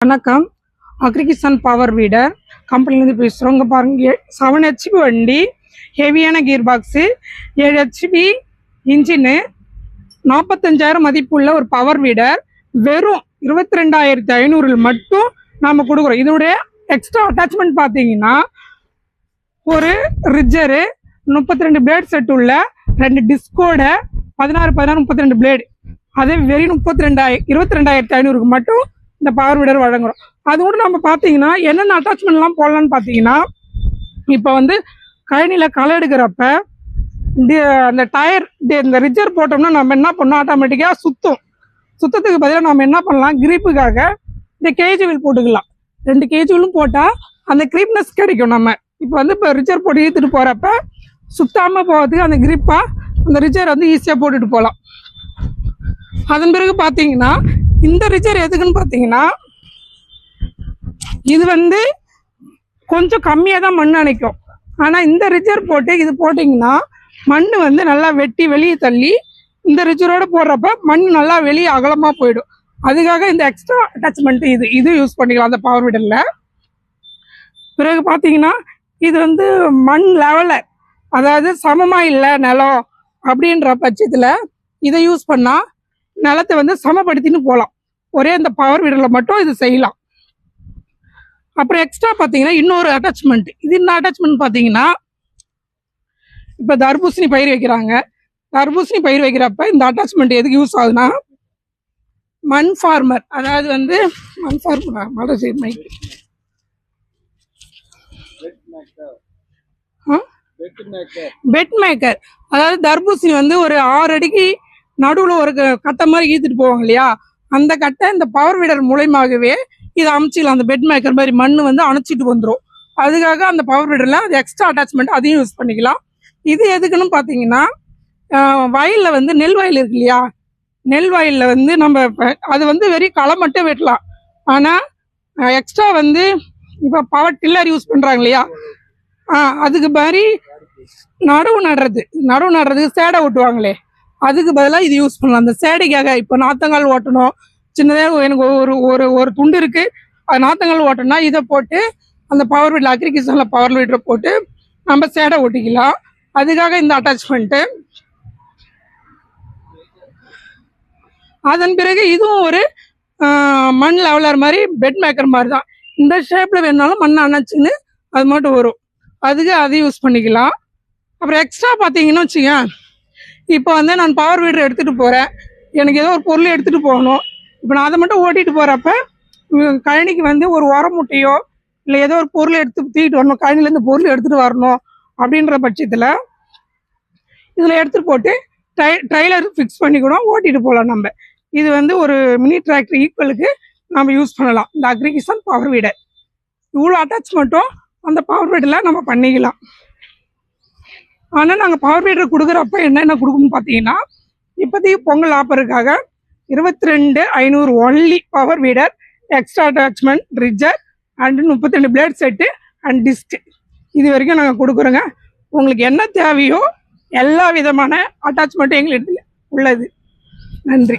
வணக்கம். அக்ரிகிசன் பவர் வீடர் கம்பெனிலேருந்து பேசுகிறோம் இங்கே பாருங்க. செவன் ஹெச்பி வண்டி ஹெவியான கியர் பாக்ஸு ஏழு ஹெச்பி இன்ஜினு நாற்பத்தஞ்சாயிரம் மதிப்புள்ள ஒரு பவர் வீடர் வெறும் இருபத்தி ரெண்டாயிரத்தி ஐநூறில் மட்டும் நாம் கொடுக்குறோம். இதனுடைய எக்ஸ்ட்ரா அட்டாச்மெண்ட் பார்த்தீங்கன்னா ஒரு ரிஜரு முப்பத்தி ரெண்டு பிளேட் செட் உள்ள ரெண்டு டிஸ்கோட பதினாறு பதினாறு முப்பத்தி ரெண்டு பிளேடு அதே வெறும் முப்பத்தி ரெண்டாயிரம் இருபத்தி ரெண்டாயிரத்தி ஐநூறுக்கு மட்டும் இந்த பவர் விடர் வழங்குறோம். அது கூட நம்ம பார்த்தீங்கன்னா என்னென்ன அட்டாச்மெண்ட்லாம் போடலான்னு பார்த்தீங்கன்னா இப்போ வந்து கழனியில் களை எடுக்கிறப்ப அந்த டயர் இந்த ரிஜர் போட்டோம்னா நம்ம என்ன பண்ணோம்? ஆட்டோமேட்டிக்காக சுத்தம். சுத்தத்துக்கு பதிலாக நம்ம என்ன பண்ணலாம்? கிரிப்புக்காக இந்த கேஜி போட்டுக்கலாம். ரெண்டு கேஜிவிலும் போட்டால் அந்த கிரிப்னஸ் கிடைக்கும் நம்ம. இப்போ வந்து இப்போ ரிஜர் போட்டு இழுத்துட்டு போகிறப்ப சுத்தாமல் போகிறதுக்கு அந்த கிரிப்பாக அந்த ரிஜர் வந்து ஈஸியாக போட்டுட்டு போகலாம் அதன் பிறகு பார்த்தீங்கன்னா இந்த ரிஜர் எதுக்குன்னு பார்த்தீங்கன்னா இது வந்து கொஞ்சம் கம்மியாக தான் மண் அணைக்கும். ஆனால் இந்த ரிஜர் போட்டு இது போட்டிங்கன்னா மண் வந்து நல்லா வெட்டி வெளியே தள்ளி இந்த ரிச்சரோடு போடுறப்ப மண் நல்லா வெளியே அகலமாக போயிடும். அதுக்காக இந்த எக்ஸ்ட்ரா அட்டாச்மெண்ட்டு இது இது யூஸ் பண்ணிக்கலாம் அந்த பவர் விடலில் பிறகு பார்த்தீங்கன்னா இது வந்து மண் லெவலர் அதாவது சமமாக இல்லை நிலம் அப்படின்ற பட்சத்தில் இதை யூஸ் பண்ணால் நிலத்தை வந்து சமப்படுத்தின்னு போகலாம் ஒரே அந்த பவர் வீடரில் மட்டும் இது செய்யலாம். அப்புறம் எக்ஸ்ட்ரா பார்த்தீங்கன்னா இன்னொரு அட்டாச்மெண்ட் இது என்ன அட்டாச்மெண்ட் பார்த்தீங்கன்னா இப்போ தர்பூசணி பயிர் வைக்கிறாங்க. தர்பூசணி பயிர் வைக்கிறப்ப இந்த அட்டாச்மெண்ட் எதுக்கு யூஸ் ஆகுதுன்னா மண் ஃபார்மர் அதாவது வந்து மண் ஃபார்மர் மழை சைடு மைக் பெட் மேக்கர் அதாவது தர்பூசணி வந்து ஒரு ஆறு அடிக்கு நடுவில் ஒரு கட்டை மாதிரி ஈத்துட்டு போவாங்க இல்லையா? அந்த கட்டை இந்த பவர் வீடர் மூலயமாகவே இதை அமைச்சிக்கலாம் அந்த பெட் மேக்கர் மாதிரி மண் வந்து அணைச்சிட்டு வந்துடும் அதுக்காக அந்த பவர் வீடரில் அது எக்ஸ்ட்ரா அட்டாச்மெண்ட் அதையும் யூஸ் பண்ணிக்கலாம். இது எதுக்குன்னு பார்த்தீங்கன்னா வயலில் வந்து நெல் வயல் இருக்கு இல்லையா? நெல் வயலில் வந்து நம்ம அது வந்து வெறும் களை மட்டும் வெட்டலாம். ஆனால் எக்ஸ்ட்ரா வந்து இப்போ பவர் டில்லர் யூஸ் பண்ணுறாங்க இல்லையா? ஆ அதுக்கு மாதிரி நடவு நடுறது நடவு நடுறதுக்கு சேடை ஓட்டுவாங்களே. அதுக்கு பதிலாக இது யூஸ் பண்ணலாம். அந்த சேடைக்காக இப்போ நாத்தங்கால் ஓட்டணும். சின்னதாக எனக்கு ஒரு ஒரு ஒரு துண்டு இருக்கு. அது நாத்தங்கால் ஓட்டணும்னா இதை போட்டு அந்த பவர் வீட்டில் அக்ரிகல்ச்சரில் பவர் வீட்டரை போட்டு நம்ம சேடை ஓட்டிக்கலாம் அதுக்காக இந்த அட்டாச்மெண்ட்டு அதன் பிறகு இதுவும் ஒரு மண் லெவலர் மாதிரி பெட் மேக்கர் மாதிரி தான். இந்த ஷேப்பில் வேணாலும் மண் அணைச்சின்னு அது மட்டும் வரும். அதுக்கு அதை யூஸ் பண்ணிக்கலாம். அப்புறம் எக்ஸ்ட்ரா பார்த்தீங்கன்னு வச்சுக்கேன் இப்போ வந்து நான் பவர் வீடர் எடுத்துகிட்டு போகிறேன் எனக்கு ஏதோ ஒரு பொருள் எடுத்துகிட்டு போகணும். இப்போ நான் அதை மட்டும் ஓட்டிகிட்டு போகிறப்ப கழனிக்கு வந்து ஒரு உரம் முட்டையோ இல்லை ஏதோ ஒரு பொருள் எடுத்து தூக்கிட்டு வரணும். கழனிலேருந்து பொருள் எடுத்துகிட்டு வரணும் அப்படின்ற பட்சத்தில் இதில் எடுத்துகிட்டு போட்டு ட்ரை ட்ரைலர் ஃபிக்ஸ் பண்ணி கூட ஓட்டிகிட்டு போகலாம் நம்ம. இது வந்து ஒரு மினி டிராக்டர் ஈக்குவலுக்கு நம்ம யூஸ் பண்ணலாம். இந்த அக்ரிகிசன் பவர் வீடர் இவ்வளோ அட்டாச்மெண்ட்டும் அந்த பவர் வீடில் நம்ம பண்ணிக்கலாம். ஆனால் நாங்கள் பவர் மீட்டர் கொடுக்குறப்ப என்னென்ன கொடுக்கணும்னு பார்த்தீங்கன்னா இப்போதைக்கு பொங்கல் ஆஃபருக்காக இருபத்தி ரெண்டு ஐநூறு only power weeder extra attachment ridger and முப்பத்தி ரெண்டு பிளேட் செட்டு அண்ட் டிஸ்க்கு இது வரைக்கும் நாங்கள் கொடுக்குறோங்க. உங்களுக்கு என்ன தேவையோ எல்லா விதமான அட்டாச்மெண்ட்டும் எங்களுக்கு உள்ளது. நன்றி.